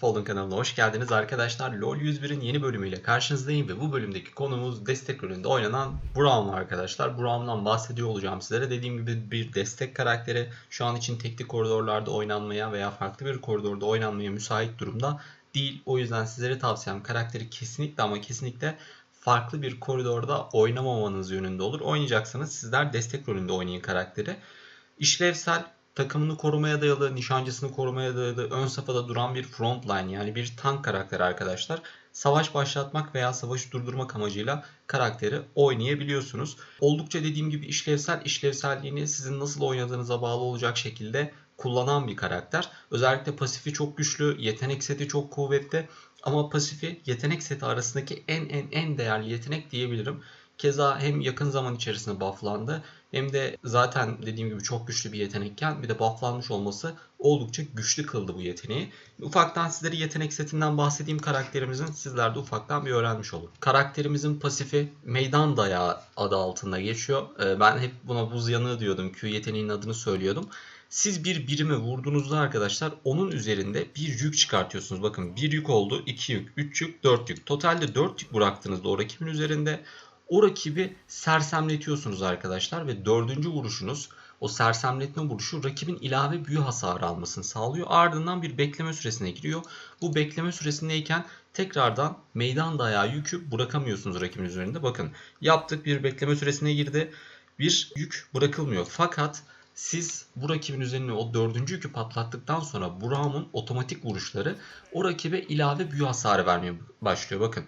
Folding kanalına hoş geldiniz arkadaşlar. LoL 101'in yeni bölümüyle karşınızdayım ve bu bölümdeki konumuz destek rolünde oynanan Braum arkadaşlar. Braum'dan bahsediyor olacağım sizlere. Dediğim gibi bir destek karakteri şu an için teknik koridorlarda oynanmaya veya farklı bir koridorda oynanmaya müsait durumda değil. O yüzden sizlere tavsiyem karakteri kesinlikle ama kesinlikle farklı bir koridorda oynamamanız yönünde olur. Oynayacaksanız sizler destek rolünde oynayın karakteri. İşlevsel takımını korumaya dayalı, nişancısını korumaya dayalı, ön safhada duran bir frontline yani bir tank karakteri arkadaşlar. Savaş başlatmak veya savaşı durdurmak amacıyla karakteri oynayabiliyorsunuz. Oldukça dediğim gibi işlevsel, işlevselliğini sizin nasıl oynadığınıza bağlı olacak şekilde kullanan bir karakter. Özellikle pasifi çok güçlü, yetenek seti çok kuvvetli ama pasifi yetenek seti arasındaki en en en değerli yetenek diyebilirim. Keza hem yakın zaman içerisinde bufflandı hem de zaten dediğim gibi çok güçlü bir yetenekken bir de bufflanmış olması oldukça güçlü kıldı bu yeteneği. Ufaktan sizlere yetenek setinden bahsedeyim karakterimizin. Sizler de ufaktan bir öğrenmiş olun. Karakterimizin pasifi meydan dayağı adı altında geçiyor. Ee, Ben hep buna buz yanığı diyordum. Q yeteneğinin adını söylüyordum. Siz bir birimi vurduğunuzda arkadaşlar onun üzerinde bir yük çıkartıyorsunuz. Bakın bir yük oldu, iki yük, üç yük, dört yük. Totalde dört yük bıraktığınızda o rakibin üzerinde o rakibi sersemletiyorsunuz arkadaşlar ve dördüncü vuruşunuz o sersemletme vuruşu rakibin ilave büyü hasarı almasını sağlıyor. Ardından bir bekleme süresine giriyor. Bu bekleme süresindeyken tekrardan meydan dayağı yükü bırakamıyorsunuz rakibin üzerinde. Bakın yaptık bir bekleme süresine girdi. Bir yük bırakılmıyor. Fakat siz bu rakibin üzerine o dördüncü yükü patlattıktan sonra Braum'un otomatik vuruşları o rakibe ilave büyü hasarı vermeye başlıyor. Bakın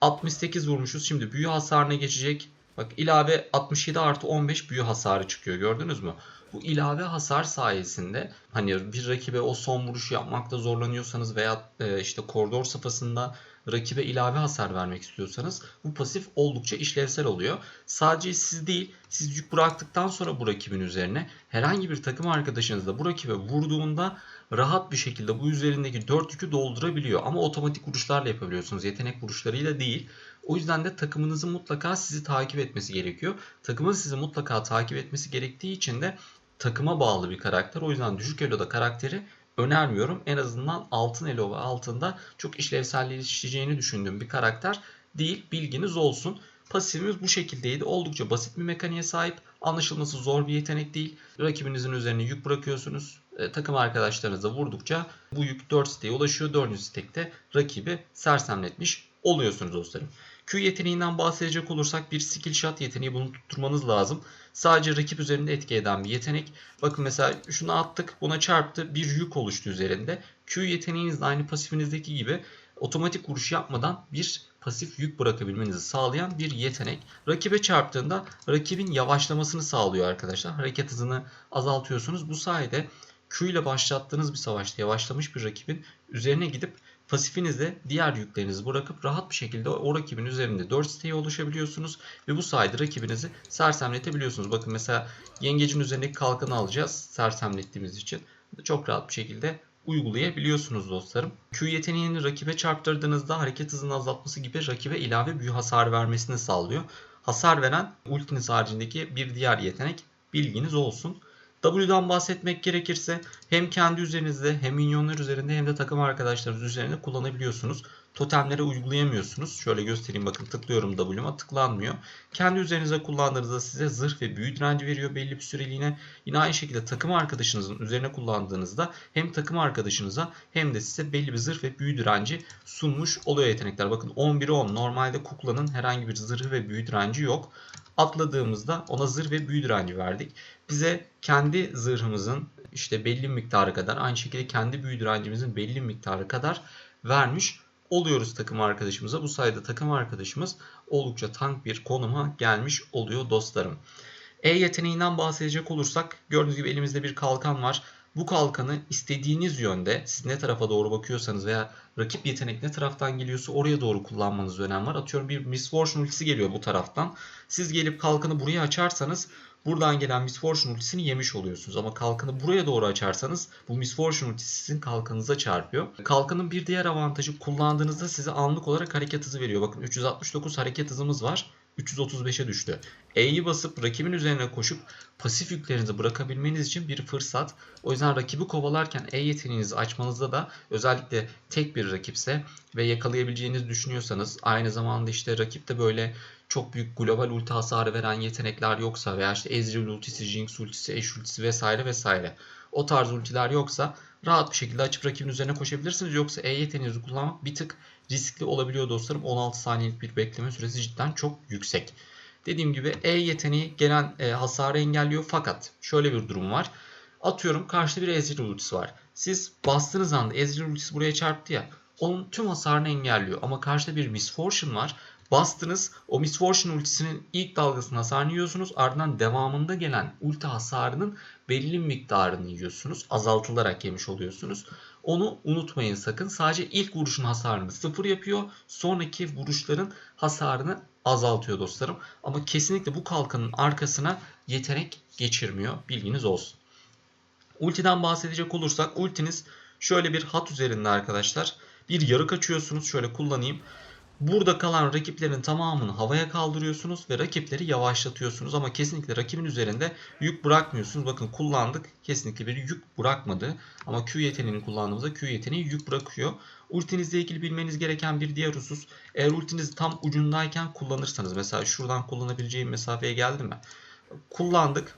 68 vurmuşuz. Şimdi büyü hasarına geçecek. Bak ilave 67 artı 15 büyü hasarı çıkıyor. Gördünüz mü? Bu ilave hasar sayesinde hani bir rakibe o son vuruşu yapmakta zorlanıyorsanız veya e, işte koridor safhasında rakibe ilave hasar vermek istiyorsanız bu pasif oldukça işlevsel oluyor. Sadece siz değil, siz yük bıraktıktan sonra bu rakibin üzerine herhangi bir takım arkadaşınız da bu rakibe vurduğunda rahat bir şekilde bu üzerindeki 4 yükü doldurabiliyor. Ama otomatik vuruşlarla yapabiliyorsunuz. Yetenek vuruşlarıyla değil. O yüzden de takımınızın mutlaka sizi takip etmesi gerekiyor. Takımın sizi mutlaka takip etmesi gerektiği için de takıma bağlı bir karakter. O yüzden düşük elo'da karakteri önermiyorum. En azından altın elo ve altında çok işlevselleşeceğini düşündüğüm bir karakter değil. Bilginiz olsun. Pasifimiz bu şekildeydi. Oldukça basit bir mekaniğe sahip. Anlaşılması zor bir yetenek değil. Rakibinizin üzerine yük bırakıyorsunuz. E, takım arkadaşlarınıza vurdukça bu yük 4 siteye ulaşıyor. 4. stekte rakibi sersemletmiş oluyorsunuz dostlarım. Q yeteneğinden bahsedecek olursak bir skill shot yeteneği bunu tutturmanız lazım. Sadece rakip üzerinde etki eden bir yetenek. Bakın mesela şunu attık buna çarptı bir yük oluştu üzerinde. Q yeteneğiniz de aynı pasifinizdeki gibi otomatik vuruş yapmadan bir pasif yük bırakabilmenizi sağlayan bir yetenek. Rakibe çarptığında rakibin yavaşlamasını sağlıyor arkadaşlar. Hareket hızını azaltıyorsunuz. Bu sayede Q ile başlattığınız bir savaşta yavaşlamış bir rakibin üzerine gidip pasifinizde diğer yüklerinizi bırakıp rahat bir şekilde o rakibin üzerinde 4 siteye oluşabiliyorsunuz ve bu sayede rakibinizi sersemletebiliyorsunuz. Bakın mesela yengecin üzerindeki kalkanı alacağız sersemlettiğimiz için. Çok rahat bir şekilde uygulayabiliyorsunuz dostlarım. Q yeteneğini rakibe çarptırdığınızda hareket hızını azaltması gibi rakibe ilave büyü hasar vermesini sağlıyor. Hasar veren ultiniz haricindeki bir diğer yetenek bilginiz olsun. W'dan bahsetmek gerekirse hem kendi üzerinizde hem minyonlar üzerinde hem de takım arkadaşlarınız üzerinde kullanabiliyorsunuz. Totemlere uygulayamıyorsunuz. Şöyle göstereyim bakın tıklıyorum W'ma tıklanmıyor. Kendi üzerinize kullandığınızda size zırh ve büyü direnci veriyor belli bir süreliğine. Yine aynı şekilde takım arkadaşınızın üzerine kullandığınızda hem takım arkadaşınıza hem de size belli bir zırh ve büyü direnci sunmuş oluyor yetenekler. Bakın 11'e 10 normalde kuklanın herhangi bir zırhı ve büyü direnci yok. Atladığımızda ona zırh ve büyü direnci verdik. Bize kendi zırhımızın işte belli miktarı kadar aynı şekilde kendi büyü direncimizin belli miktarı kadar vermiş oluyoruz takım arkadaşımıza. Bu sayede takım arkadaşımız oldukça tank bir konuma gelmiş oluyor dostlarım. E yeteneğinden bahsedecek olursak gördüğünüz gibi elimizde bir kalkan var. Bu kalkanı istediğiniz yönde siz ne tarafa doğru bakıyorsanız veya rakip yetenek ne taraftan geliyorsa oraya doğru kullanmanız önem var. Atıyorum bir Miss Fortune ultisi geliyor bu taraftan. Siz gelip kalkanı buraya açarsanız buradan gelen Miss Fortune ultisini yemiş oluyorsunuz. Ama kalkanı buraya doğru açarsanız bu Miss Fortune ultisi sizin kalkanınıza çarpıyor. Kalkanın bir diğer avantajı kullandığınızda size anlık olarak hareket hızı veriyor. Bakın 369 hareket hızımız var. 335'e düştü. E'yi basıp rakibin üzerine koşup pasif yüklerinizi bırakabilmeniz için bir fırsat. O yüzden rakibi kovalarken E yeteneğinizi açmanızda da özellikle tek bir rakipse ve yakalayabileceğinizi düşünüyorsanız aynı zamanda işte rakipte böyle çok büyük global ulti hasarı veren yetenekler yoksa veya işte Ezreal ultisi, Jinx ultisi, Ashe ultisi vesaire vesaire o tarz ultiler yoksa rahat bir şekilde açıp rakibin üzerine koşabilirsiniz. Yoksa E yeteneğinizi kullanmak bir tık riskli olabiliyor dostlarım. 16 saniyelik bir bekleme süresi cidden çok yüksek. Dediğim gibi E yeteneği gelen e, hasarı engelliyor fakat şöyle bir durum var. Atıyorum karşıda bir Ezreal ultisi var. Siz bastığınız anda Ezreal ultisi buraya çarptı ya. Onun tüm hasarını engelliyor. Ama karşıda bir Miss Fortune var. Bastınız o Miss Fortune ultisinin ilk dalgasının hasarını yiyorsunuz. Ardından devamında gelen ulti hasarının belli miktarını yiyorsunuz. Azaltılarak yemiş oluyorsunuz. Onu unutmayın sakın. Sadece ilk vuruşun hasarını sıfır yapıyor. Sonraki vuruşların hasarını azaltıyor dostlarım. Ama kesinlikle bu kalkanın arkasına yetenek geçirmiyor. Bilginiz olsun. Ultiden bahsedecek olursak ultiniz şöyle bir hat üzerinde arkadaşlar. Bir yarık açıyorsunuz. Şöyle kullanayım. Burada kalan rakiplerin tamamını havaya kaldırıyorsunuz ve rakipleri yavaşlatıyorsunuz ama kesinlikle rakibin üzerinde yük bırakmıyorsunuz. Bakın kullandık kesinlikle bir yük bırakmadı ama Q yeteneğini kullandığımızda Q yeteneği yük bırakıyor. Ultinizle ilgili bilmeniz gereken bir diğer husus eğer ultiniz tam ucundayken kullanırsanız mesela şuradan kullanabileceğim mesafeye geldi mi? Kullandık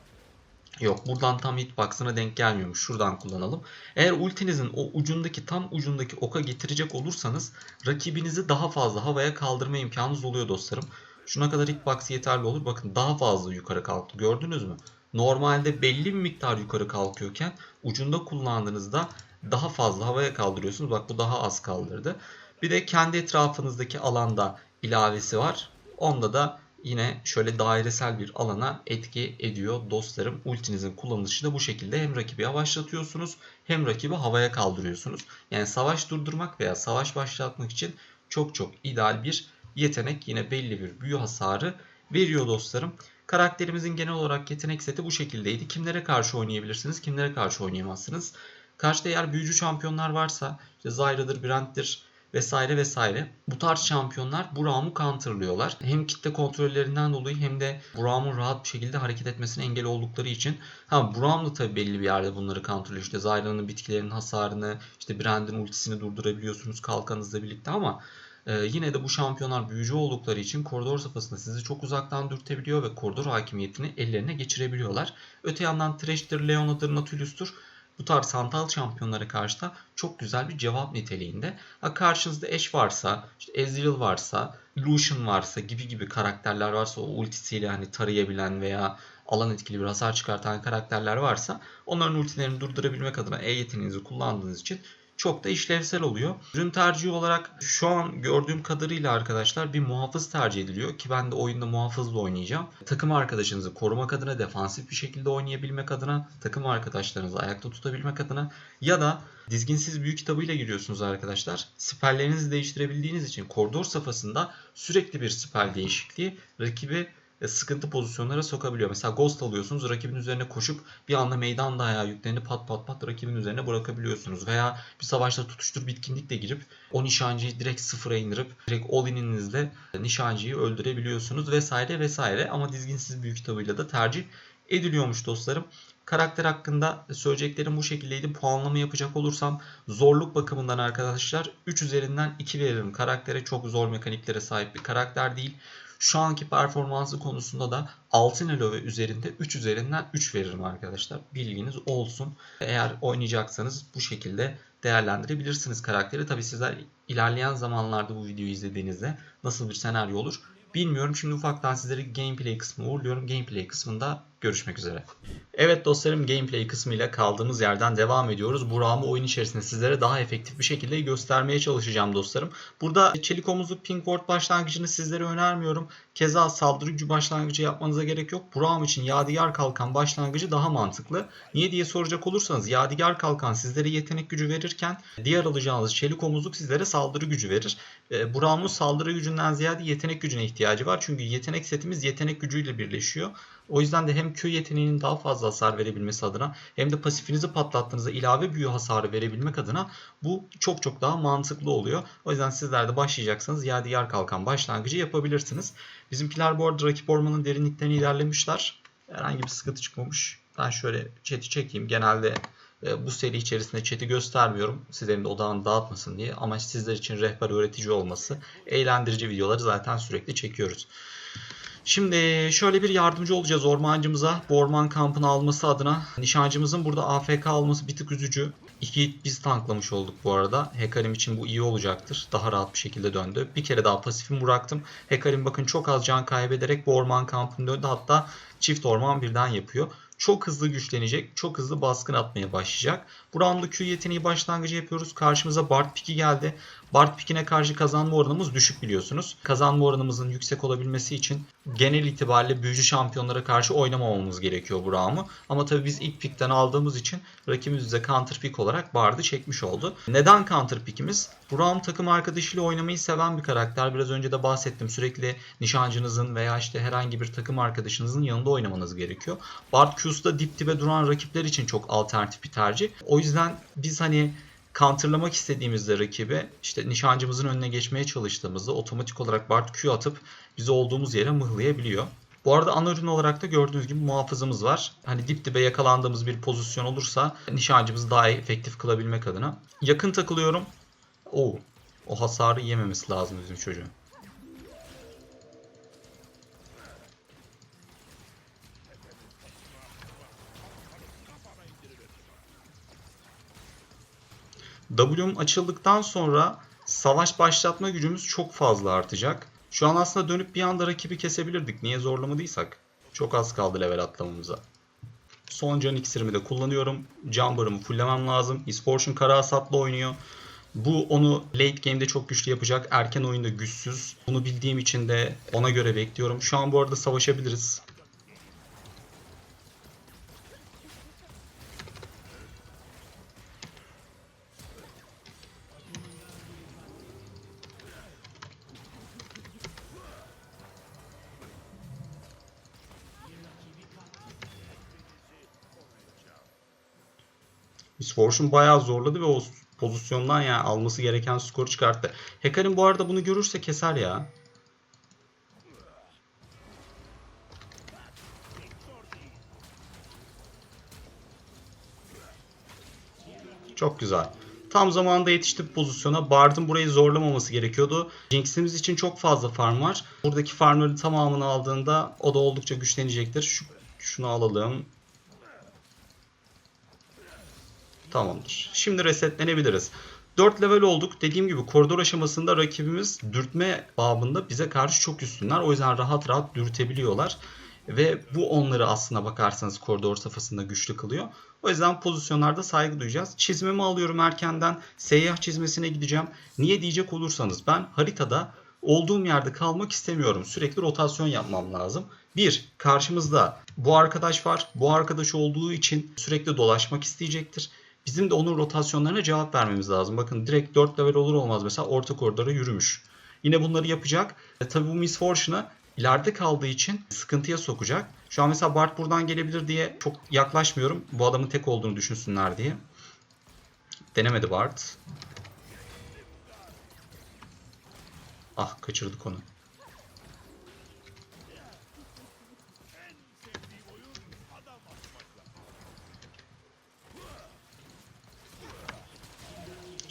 Yok buradan tam hitbox'ına denk gelmiyormuş. Şuradan kullanalım. Eğer ultinizin o ucundaki tam ucundaki oka getirecek olursanız rakibinizi daha fazla havaya kaldırma imkanınız oluyor dostlarım. Şuna kadar hitbox yeterli olur. Bakın daha fazla yukarı kalktı. Gördünüz mü? Normalde belli bir miktar yukarı kalkıyorken ucunda kullandığınızda daha fazla havaya kaldırıyorsunuz. Bak bu daha az kaldırdı. Bir de kendi etrafınızdaki alanda ilavesi var. Onda da yine şöyle dairesel bir alana etki ediyor dostlarım. Ultinizin kullanılışı da bu şekilde hem rakibi yavaşlatıyorsunuz hem rakibi havaya kaldırıyorsunuz. Yani savaş durdurmak veya savaş başlatmak için çok çok ideal bir yetenek. Yine belli bir büyü hasarı veriyor dostlarım. Karakterimizin genel olarak yetenek seti bu şekildeydi. Kimlere karşı oynayabilirsiniz, kimlere karşı oynayamazsınız. Karşıda eğer büyücü şampiyonlar varsa işte Zyra'dır, Brand'dir, vesaire vesaire. Bu tarz şampiyonlar Braum'u counterlıyorlar. Hem kitle kontrollerinden dolayı hem de Braum'un rahat bir şekilde hareket etmesine engel oldukları için. Ha Braum da tabii belli bir yerde bunları counterlıyor. İşte Zyra'nın bitkilerin hasarını, işte Brand'in ultisini durdurabiliyorsunuz kalkanınızla birlikte ama ee, yine de bu şampiyonlar büyücü oldukları için koridor safhasında sizi çok uzaktan dürtebiliyor ve koridor hakimiyetini ellerine geçirebiliyorlar. Öte yandan Thresh'tir, Leona'dır, Nautilus'tur bu tarz hantal şampiyonlara karşı da çok güzel bir cevap niteliğinde. Ha karşınızda Ashe varsa, işte Ezreal varsa, Lucian varsa gibi gibi karakterler varsa o ultisiyle hani tarayabilen veya alan etkili bir hasar çıkartan karakterler varsa onların ultilerini durdurabilmek adına E yeteneğinizi kullandığınız için çok da işlevsel oluyor. Ürün tercihi olarak şu an gördüğüm kadarıyla arkadaşlar bir muhafız tercih ediliyor ki ben de oyunda muhafızla oynayacağım. Takım arkadaşınızı korumak adına, defansif bir şekilde oynayabilmek adına, takım arkadaşlarınızı ayakta tutabilmek adına ya da dizginsiz büyük kitabıyla giriyorsunuz arkadaşlar. Siperlerinizi değiştirebildiğiniz için koridor safhasında sürekli bir siper değişikliği rakibi sıkıntı pozisyonlara sokabiliyor. Mesela Ghost alıyorsunuz rakibin üzerine koşup bir anda meydan dayağı yüklerini pat pat pat rakibin üzerine bırakabiliyorsunuz. Veya bir savaşta tutuştur bitkinlikle girip o nişancıyı direkt sıfıra indirip direkt all ininizle nişancıyı öldürebiliyorsunuz vesaire vesaire. Ama dizginsiz büyük kitabıyla da tercih ediliyormuş dostlarım. Karakter hakkında söyleyeceklerim bu şekildeydi. Puanlama yapacak olursam zorluk bakımından arkadaşlar 3 üzerinden 2 veririm. Karaktere çok zor mekaniklere sahip bir karakter değil. Şu anki performansı konusunda da altın elo ve üzerinde 3 üzerinden 3 veririm arkadaşlar. Bilginiz olsun. Eğer oynayacaksanız bu şekilde değerlendirebilirsiniz karakteri. Tabi sizler ilerleyen zamanlarda bu videoyu izlediğinizde nasıl bir senaryo olur bilmiyorum. Şimdi ufaktan sizleri gameplay kısmına uğurluyorum. Gameplay kısmında görüşmek üzere. Evet dostlarım gameplay kısmıyla kaldığımız yerden devam ediyoruz. Burak'ımı oyun içerisinde sizlere daha efektif bir şekilde göstermeye çalışacağım dostlarım. Burada çelik omuzluk pink ward başlangıcını sizlere önermiyorum. Keza saldırı gücü başlangıcı yapmanıza gerek yok. Burak'ım için Yadigar Kalkan başlangıcı daha mantıklı. Niye diye soracak olursanız Yadigar Kalkan sizlere yetenek gücü verirken diğer alacağınız çelik omuzluk sizlere saldırı gücü verir. E, Burak'ımın saldırı gücünden ziyade yetenek gücüne ihtiyacı var. Çünkü yetenek setimiz yetenek gücüyle birleşiyor. O yüzden de hem Q yeteneğinin daha fazla hasar verebilmesi adına hem de pasifinizi patlattığınızda ilave büyü hasarı verebilmek adına bu çok çok daha mantıklı oluyor. O yüzden sizler de başlayacaksanız yer kalkan başlangıcı yapabilirsiniz. Bizimkiler bu arada rakip ormanın derinliklerine ilerlemişler. Herhangi bir sıkıntı çıkmamış. Ben şöyle chat'i çekeyim. Genelde e, bu seri içerisinde chat'i göstermiyorum. Sizlerin de odağını dağıtmasın diye. Ama sizler için rehber öğretici olması, eğlendirici videoları zaten sürekli çekiyoruz. Şimdi şöyle bir yardımcı olacağız ormancımıza. Bu orman kampını alması adına. Nişancımızın burada AFK alması bir tık üzücü. İki biz tanklamış olduk bu arada. Hekarim için bu iyi olacaktır. Daha rahat bir şekilde döndü. Bir kere daha pasifimi bıraktım. Hekarim bakın çok az can kaybederek bu orman kampını döndü. Hatta çift orman birden yapıyor. Çok hızlı güçlenecek. Çok hızlı baskın atmaya başlayacak. Bu roundda Q yeteneği başlangıcı yapıyoruz. Karşımıza Bard piki geldi. Bard pikine karşı kazanma oranımız düşük biliyorsunuz. Kazanma oranımızın yüksek olabilmesi için genel itibariyle büyücü şampiyonlara karşı oynamamamız gerekiyor bu round'u. Ama tabii biz ilk pikten aldığımız için rakibimiz bize counter pick olarak Bard'ı çekmiş oldu. Neden counter pickimiz? Bu round takım arkadaşıyla oynamayı seven bir karakter. Biraz önce de bahsettim. Sürekli nişancınızın veya işte herhangi bir takım arkadaşınızın yanında oynamanız gerekiyor. Bard Q's'da dip dibe duran rakipler için çok alternatif bir tercih. O yüzden biz hani counterlamak istediğimizde rakibe işte nişancımızın önüne geçmeye çalıştığımızda otomatik olarak Bard Q atıp bizi olduğumuz yere mıhlayabiliyor. Bu arada ana ürün olarak da gördüğünüz gibi muhafızımız var. Hani dip dibe yakalandığımız bir pozisyon olursa nişancımızı daha efektif kılabilmek adına. Yakın takılıyorum. Oo, o hasarı yememesi lazım bizim çocuğun. W'm açıldıktan sonra savaş başlatma gücümüz çok fazla artacak. Şu an aslında dönüp bir anda rakibi kesebilirdik. Niye zorlamadıysak? Çok az kaldı level atlamamıza. Son can iksirimi de kullanıyorum. Barımı fullemem lazım. Esportion kara hasatla oynuyor. Bu onu late game'de çok güçlü yapacak. Erken oyunda güçsüz. Bunu bildiğim için de ona göre bekliyorum. Şu an bu arada savaşabiliriz. Fortune bayağı zorladı ve o pozisyondan yani alması gereken skoru çıkarttı. Hekarim bu arada bunu görürse keser ya. Çok güzel. Tam zamanında yetişti pozisyona. Bard'ın burayı zorlamaması gerekiyordu. Jinx'imiz için çok fazla farm var. Buradaki farmların tamamını aldığında o da oldukça güçlenecektir. Şu, şunu alalım. Tamamdır. Şimdi resetlenebiliriz. 4 level olduk. Dediğim gibi koridor aşamasında rakibimiz dürtme babında bize karşı çok üstünler. O yüzden rahat rahat dürtebiliyorlar. Ve bu onları aslına bakarsanız koridor safhasında güçlü kılıyor. O yüzden pozisyonlarda saygı duyacağız. Çizmemi alıyorum erkenden. Seyyah çizmesine gideceğim. Niye diyecek olursanız ben haritada olduğum yerde kalmak istemiyorum. Sürekli rotasyon yapmam lazım. Bir, karşımızda bu arkadaş var. Bu arkadaş olduğu için sürekli dolaşmak isteyecektir. Bizim de onun rotasyonlarına cevap vermemiz lazım. Bakın direkt 4 level olur olmaz mesela orta koridora yürümüş. Yine bunları yapacak. E, tabii bu Miss Fortune'a ileride kaldığı için sıkıntıya sokacak. Şu an mesela Bart buradan gelebilir diye çok yaklaşmıyorum. Bu adamın tek olduğunu düşünsünler diye. Denemedi Bart. Ah kaçırdık onu.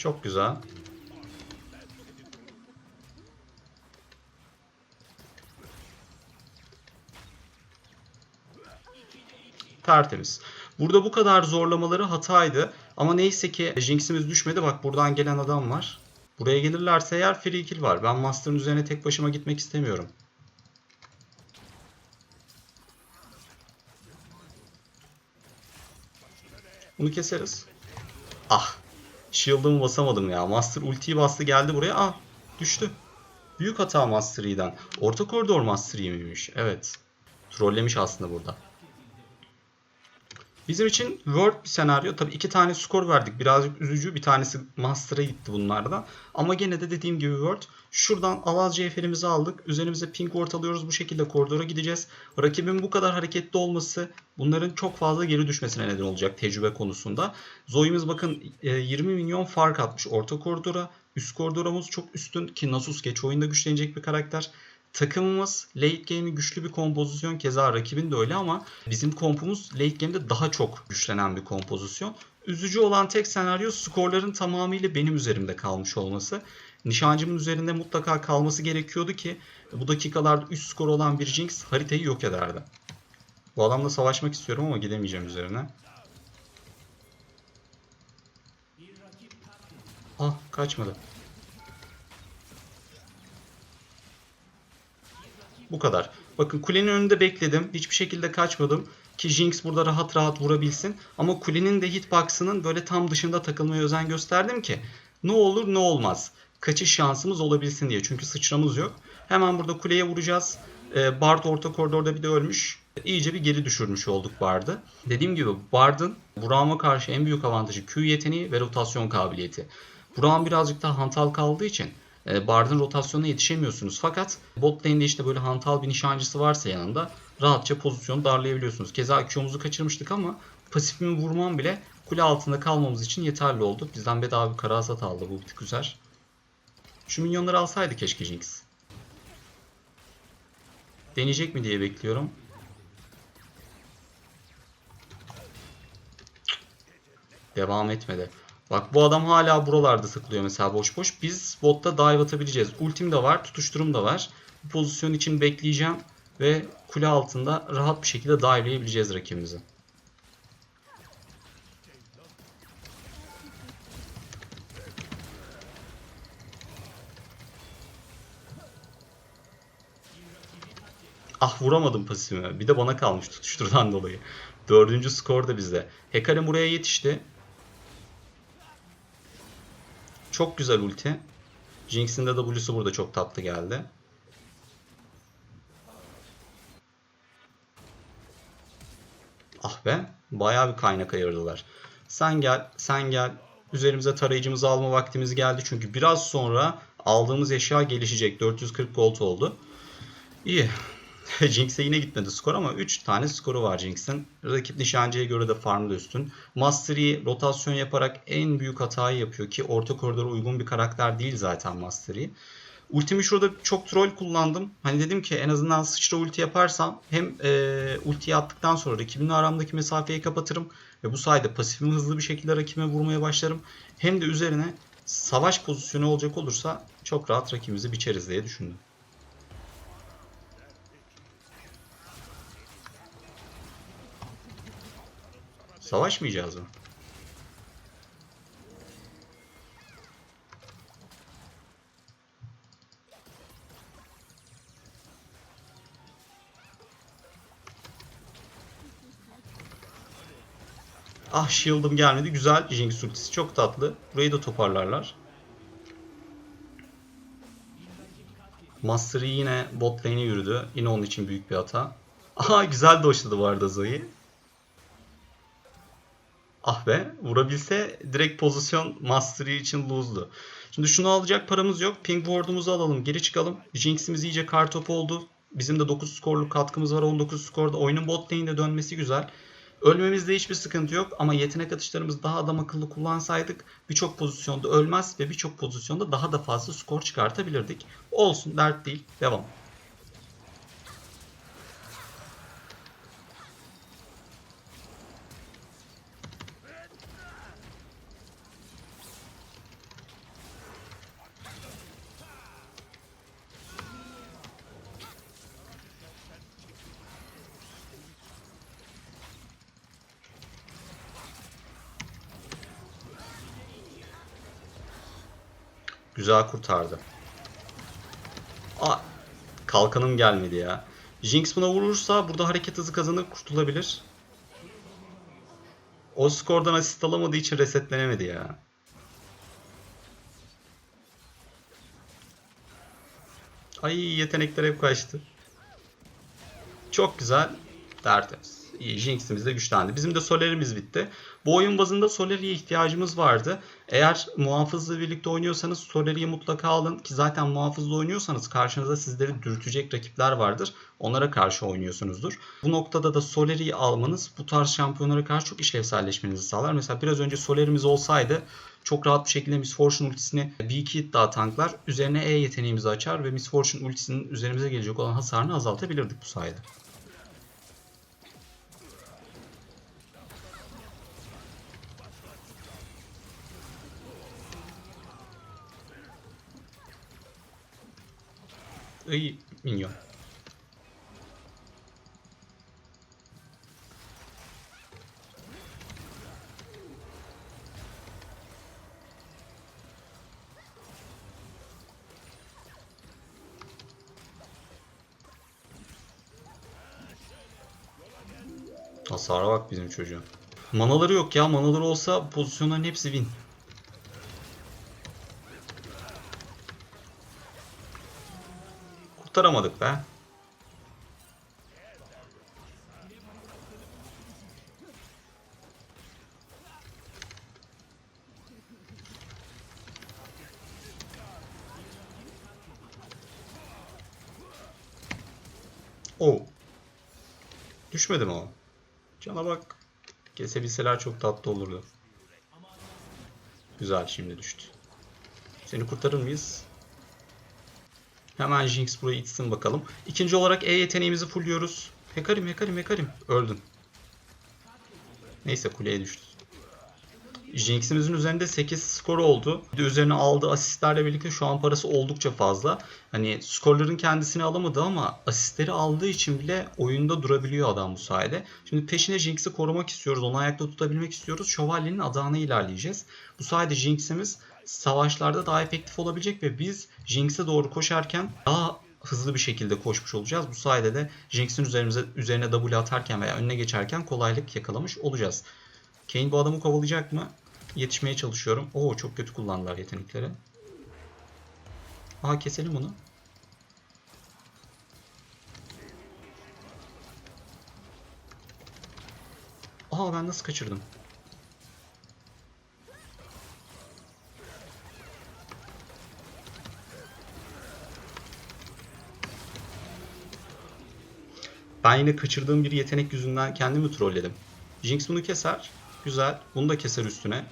Çok güzel. Tertemiz. Burada bu kadar zorlamaları hataydı. Ama neyse ki Jinx'imiz düşmedi. Bak buradan gelen adam var. Buraya gelirlerse eğer free kill var. Ben Master'ın üzerine tek başıma gitmek istemiyorum. Bunu keseriz. Ah. Shield'ımı basamadım ya. Master ultiyi bastı geldi buraya. Ah düştü. Büyük hata Master Yi'den. Orta koridor Master? Evet. Trollemiş aslında burada. Bizim için World bir senaryo. Tabii iki tane skor verdik. Birazcık üzücü. Bir tanesi Master'a gitti bunlarda. Ama gene de dediğim gibi World. Şuradan Alaz Cevherimizi aldık. Üzerimize Pink Ward alıyoruz. Bu şekilde koridora gideceğiz. Rakibin bu kadar hareketli olması bunların çok fazla geri düşmesine neden olacak tecrübe konusunda. Zoe'miz bakın e, 20 milyon fark atmış orta koridora. Üst koridorumuz çok üstün ki Nasus geç oyunda güçlenecek bir karakter. Takımımız late game'i güçlü bir kompozisyon. Keza rakibin de öyle ama bizim kompumuz late game'de daha çok güçlenen bir kompozisyon. Üzücü olan tek senaryo skorların tamamıyla benim üzerimde kalmış olması. Nişancımın üzerinde mutlaka kalması gerekiyordu ki bu dakikalarda üst skor olan bir Jinx haritayı yok ederdi. Bu adamla savaşmak istiyorum ama gidemeyeceğim üzerine. Ah kaçmadı. Bu kadar. Bakın kulenin önünde bekledim. Hiçbir şekilde kaçmadım. Ki Jinx burada rahat rahat vurabilsin. Ama kulenin de hitbox'ının böyle tam dışında takılmaya özen gösterdim ki ne olur ne olmaz. Kaçış şansımız olabilsin diye. Çünkü sıçramız yok. Hemen burada kuleye vuracağız. Ee, Bard orta koridorda bir de ölmüş. İyice bir geri düşürmüş olduk Bard'ı. Dediğim gibi Bard'ın Braum'a karşı en büyük avantajı Q yeteneği ve rotasyon kabiliyeti. Braum birazcık daha hantal kaldığı için Bard'ın rotasyonuna yetişemiyorsunuz. Fakat bot lane'de işte böyle hantal bir nişancısı varsa yanında rahatça pozisyonu darlayabiliyorsunuz. Keza Q'muzu kaçırmıştık ama pasifimi vurmam bile kule altında kalmamız için yeterli oldu. Bizden bedava bir kara hasat aldı bu bir tık güzel. Şu minyonları alsaydı keşke Jinx. Deneyecek mi diye bekliyorum. Devam etmedi. Bak bu adam hala buralarda sıkılıyor mesela boş boş. Biz botta dive atabileceğiz. Ultim de var, tutuşturum da var. Bu pozisyon için bekleyeceğim ve kule altında rahat bir şekilde diveleyebileceğiz rakibimizi. Ah vuramadım pasifime. Bir de bana kalmış tutuşturdan dolayı. Dördüncü skor da bizde. Hecarim buraya yetişti. Çok güzel ulti. Jinx'in de W'su burada çok tatlı geldi. Ah be. Bayağı bir kaynak ayırdılar. Sen gel, sen gel. Üzerimize tarayıcımızı alma vaktimiz geldi. Çünkü biraz sonra aldığımız eşya gelişecek. 440 gold oldu. İyi. Jinx'e yine gitmedi skor ama 3 tane skoru var Jinx'in. Rakip nişancıya göre de farmda üstün. Mastery rotasyon yaparak en büyük hatayı yapıyor ki orta koridora uygun bir karakter değil zaten Mastery. Ultimi şurada çok troll kullandım. Hani dedim ki en azından sıçra ulti yaparsam hem e, ultiyi attıktan sonra rakibimle aramdaki mesafeyi kapatırım ve bu sayede pasifimi hızlı bir şekilde rakibime vurmaya başlarım. Hem de üzerine savaş pozisyonu olacak olursa çok rahat rakibimizi biçeriz diye düşündüm. Savaşmayacağız mı? Ah shield'ım gelmedi. Güzel. Jinx ultisi çok tatlı. Burayı da toparlarlar. Mastery yine bot lane'e yürüdü. Yine onun için büyük bir hata. Aha güzel doşladı bu arada Zoe. Ah be vurabilse direkt pozisyon Mastery için lose'du. Şimdi şunu alacak paramız yok. Pink Ward'umuzu alalım. Geri çıkalım. Jinx'imiz iyice kartop oldu. Bizim de 9 skorluk katkımız var. 19 skorda. Oyunun bot lane'de dönmesi güzel. Ölmemizde hiçbir sıkıntı yok ama yetenek atışlarımızı daha adam akıllı kullansaydık birçok pozisyonda ölmez ve birçok pozisyonda daha da fazla skor çıkartabilirdik. Olsun dert değil. Devam. Güzel kurtardı. Aa, kalkanım gelmedi ya. Jinx buna vurursa burada hareket hızı kazanır kurtulabilir. O skordan asist alamadığı için resetlenemedi ya. Ay yetenekler hep kaçtı. Çok güzel. Tertemiz. İyi. Jinx'imiz de güçlendi. Bizim de Soler'imiz bitti. Bu oyun bazında Solari'ye ihtiyacımız vardı. Eğer muhafızla birlikte oynuyorsanız Solari'yi mutlaka alın. Ki zaten muhafızla oynuyorsanız karşınızda sizleri dürtecek rakipler vardır. Onlara karşı oynuyorsunuzdur. Bu noktada da Solari'yi almanız bu tarz şampiyonlara karşı çok işlevselleşmenizi sağlar. Mesela biraz önce Solari'miz olsaydı çok rahat bir şekilde Miss Fortune ultisini bir iki daha tanklar. Üzerine E yeteneğimizi açar ve Miss Fortune ultisinin üzerimize gelecek olan hasarını azaltabilirdik bu sayede. İyi minyon. Hasara bak bizim çocuğun. Manaları yok ya. Manaları olsa pozisyonların hepsi win. Kurtaramadık be. O. Düşmedi mi o? Cana bak. Kesebilseler çok tatlı olurdu. Güzel şimdi düştü. Seni kurtarır mıyız? Hemen Jinx burayı itsin bakalım. İkinci olarak E yeteneğimizi fullüyoruz. Hekarim, Hekarim, Hekarim. Öldün. Neyse kuleye düştü. Jinx'imizin üzerinde 8 skor oldu. De üzerine aldığı asistlerle birlikte şu an parası oldukça fazla. Hani skorların kendisini alamadı ama asistleri aldığı için bile oyunda durabiliyor adam bu sayede. Şimdi peşine Jinx'i korumak istiyoruz. Onu ayakta tutabilmek istiyoruz. Şövalyenin adağına ilerleyeceğiz. Bu sayede Jinx'imiz savaşlarda daha efektif olabilecek ve biz Jinx'e doğru koşarken daha hızlı bir şekilde koşmuş olacağız. Bu sayede de Jinx'in üzerimize, üzerine W atarken veya önüne geçerken kolaylık yakalamış olacağız. Kane bu adamı kovalayacak mı? Yetişmeye çalışıyorum. Oo çok kötü kullandılar yetenekleri. Aha keselim bunu. Aa ben nasıl kaçırdım? Ben yine kaçırdığım bir yetenek yüzünden kendimi trolledim. Jinx bunu keser. Güzel. Bunu da keser üstüne.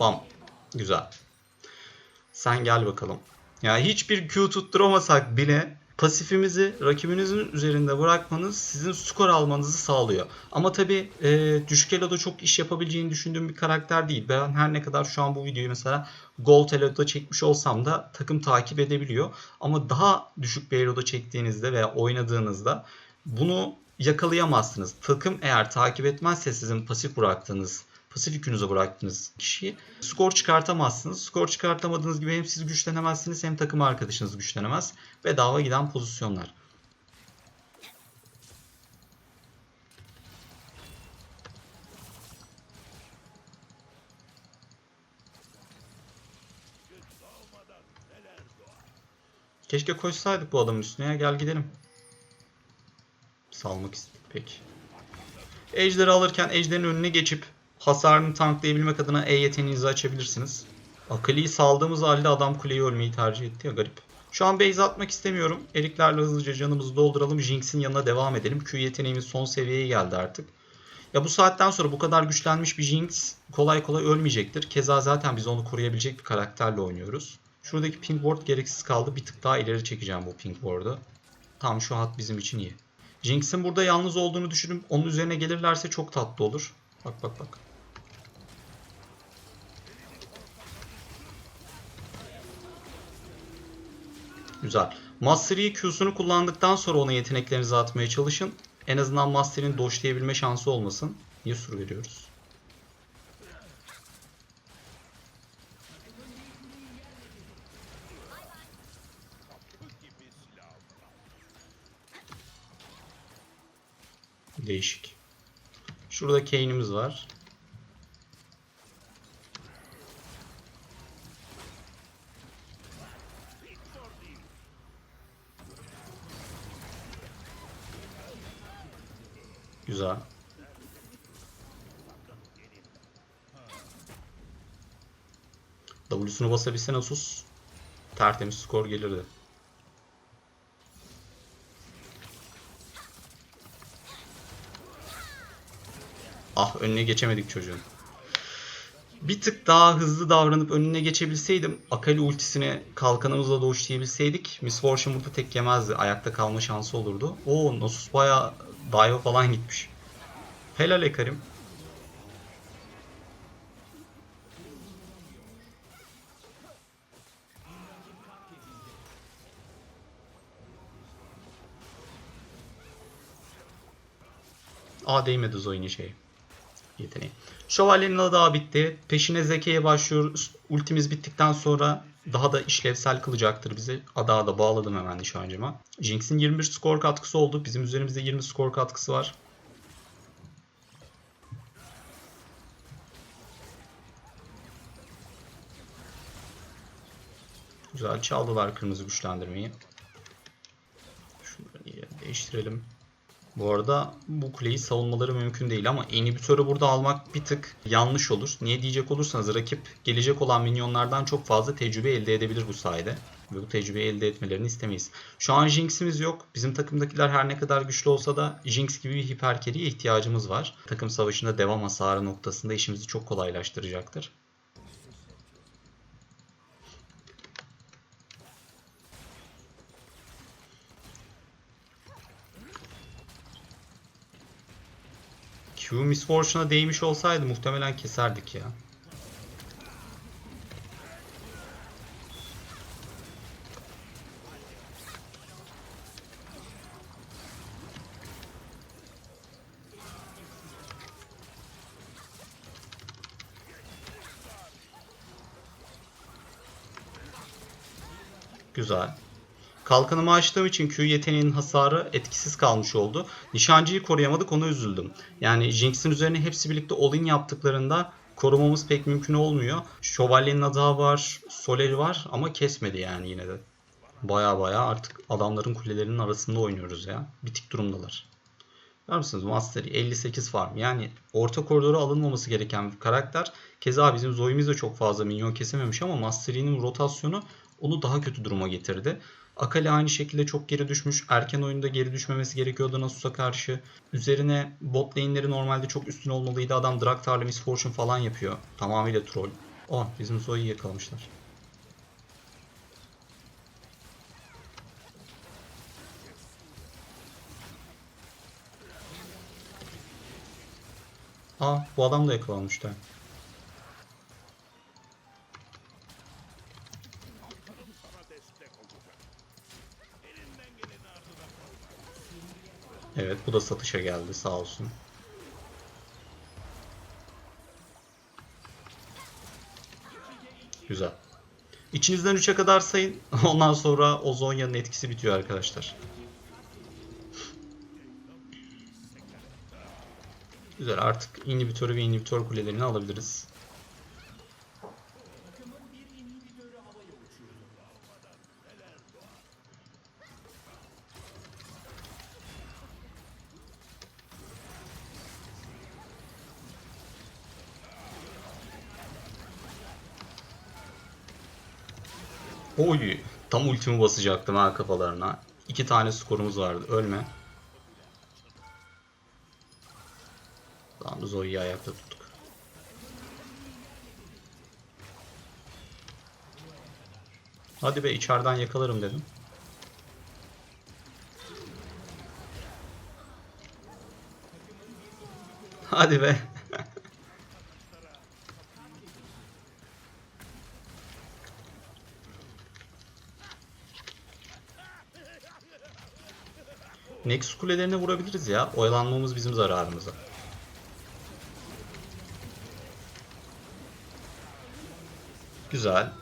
Bam. Güzel. Sen gel bakalım. Ya hiçbir Q tutturamasak bile pasifimizi rakibinizin üzerinde bırakmanız sizin skor almanızı sağlıyor. Ama tabi e, düşük elo'da çok iş yapabileceğini düşündüğüm bir karakter değil. Ben her ne kadar şu an bu videoyu mesela Gold elo'da çekmiş olsam da takım takip edebiliyor. Ama daha düşük bir elo'da çektiğinizde veya oynadığınızda bunu yakalayamazsınız. Takım eğer takip etmezse sizin pasif bıraktığınız pasif yükünüze bıraktığınız kişiyi skor çıkartamazsınız. Skor çıkartamadığınız gibi hem siz güçlenemezsiniz hem takım arkadaşınız güçlenemez. Bedava giden pozisyonlar. Keşke koşsaydık bu adamın üstüne ya. Gel gidelim. Salmak istedim. Peki. Ejder'i alırken ejderin önüne geçip hasarını tanklayabilmek adına E yeteneğinizi açabilirsiniz. Akali'yi saldığımız halde adam kuleyi ölmeyi tercih etti ya garip. Şu an base atmak istemiyorum. Eriklerle hızlıca canımızı dolduralım. Jinx'in yanına devam edelim. Q yeteneğimiz son seviyeye geldi artık. Ya bu saatten sonra bu kadar güçlenmiş bir Jinx kolay kolay ölmeyecektir. Keza zaten biz onu koruyabilecek bir karakterle oynuyoruz. Şuradaki pink ward gereksiz kaldı. Bir tık daha ileri çekeceğim bu pink ward'u. Tam şu hat bizim için iyi. Jinx'in burada yalnız olduğunu düşünüp onun üzerine gelirlerse çok tatlı olur. Bak bak bak. Güzel. Mastery Q'sunu kullandıktan sonra ona yeteneklerinizi atmaya çalışın. En azından Master'in doşlayabilme şansı olmasın. Niye sur veriyoruz? Değişik. Şurada Kane'imiz var. Güzel. W'sunu basabilse Nasus tertemiz skor gelirdi. Ah önüne geçemedik çocuğun. Bir tık daha hızlı davranıp önüne geçebilseydim Akali ultisine kalkanımızla doğuşlayabilseydik Miss Fortune burada tek yemezdi. Ayakta kalma şansı olurdu. Oo Nasus bayağı dive falan gitmiş. Helal Ekarim. Aa değmedi Zoe'nin şey yeteneği. Şövalyenin adı daha bitti. Peşine Zeke'ye başlıyoruz. Ultimiz bittikten sonra daha da işlevsel kılacaktır bizi. Adağa da bağladım hemen nişancıma. Jinx'in 21 skor katkısı oldu. Bizim üzerimizde 20 skor katkısı var. Güzel çaldılar kırmızı güçlendirmeyi. Şunları değiştirelim. Bu arada bu kuleyi savunmaları mümkün değil ama inhibitörü burada almak bir tık yanlış olur. Niye diyecek olursanız rakip gelecek olan minyonlardan çok fazla tecrübe elde edebilir bu sayede. Ve bu tecrübeyi elde etmelerini istemeyiz. Şu an Jinx'imiz yok. Bizim takımdakiler her ne kadar güçlü olsa da Jinx gibi bir hiperkeriye ihtiyacımız var. Takım savaşında devam hasarı noktasında işimizi çok kolaylaştıracaktır. Q Miss Fortune'a değmiş olsaydı muhtemelen keserdik ya. Güzel. Kalkanımı açtığım için Q yeteneğinin hasarı etkisiz kalmış oldu. Nişancıyı koruyamadık ona üzüldüm. Yani Jinx'in üzerine hepsi birlikte all-in yaptıklarında korumamız pek mümkün olmuyor. Şövalyenin adağı var, Soler var ama kesmedi yani yine de. Baya baya artık adamların kulelerinin arasında oynuyoruz ya. Bitik durumdalar. Görüyor musunuz? Mastery 58 farm. Yani orta koridora alınmaması gereken bir karakter. Keza bizim Zoe'miz de çok fazla minyon kesememiş ama Mastery'nin rotasyonu onu daha kötü duruma getirdi. Akali aynı şekilde çok geri düşmüş. Erken oyunda geri düşmemesi gerekiyordu Nasus'a karşı. Üzerine bot lane'leri normalde çok üstün olmalıydı. Adam Draktar'la Miss Fortune falan yapıyor. Tamamıyla troll. Oh bizim Zoe'yi yakalamışlar. Aa bu adam da yakalanmıştı. Evet bu da satışa geldi sağ olsun. Güzel. İçinizden 3'e kadar sayın. Ondan sonra o Zonya'nın etkisi bitiyor arkadaşlar. Güzel artık inhibitörü ve inhibitör kulelerini alabiliriz. Oy tam ultimi basacaktım ha kafalarına. İki tane skorumuz vardı. Ölme. Tamam Zoe'yi ayakta tuttuk. Hadi be içeriden yakalarım dedim. Hadi be. Nexus kulelerine vurabiliriz ya. Oyalanmamız bizim zararımıza. Güzel.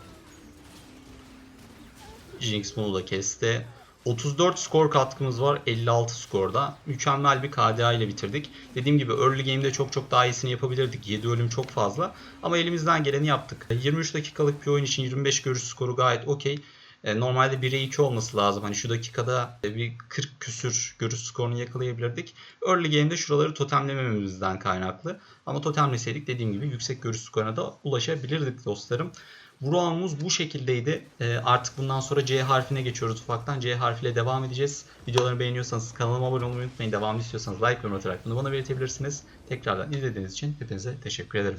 Jinx bunu da kesti. 34 skor katkımız var 56 skorda. Mükemmel bir KDA ile bitirdik. Dediğim gibi early game'de çok çok daha iyisini yapabilirdik. 7 ölüm çok fazla. Ama elimizden geleni yaptık. 23 dakikalık bir oyun için 25 görüş skoru gayet okey. E, normalde 1'e 2 olması lazım. Hani şu dakikada e, bir 40 küsür görüş skorunu yakalayabilirdik. Early game'de şuraları totemlemememizden kaynaklı. Ama totemleseydik dediğim gibi yüksek görüş skoruna da ulaşabilirdik dostlarım. Roundumuz bu şekildeydi. E, artık bundan sonra C harfine geçiyoruz ufaktan. C harfiyle devam edeceğiz. Videolarımı beğeniyorsanız kanalıma abone olmayı unutmayın. Devamlı istiyorsanız like yorum atarak bunu bana belirtebilirsiniz. Tekrardan izlediğiniz için hepinize teşekkür ederim.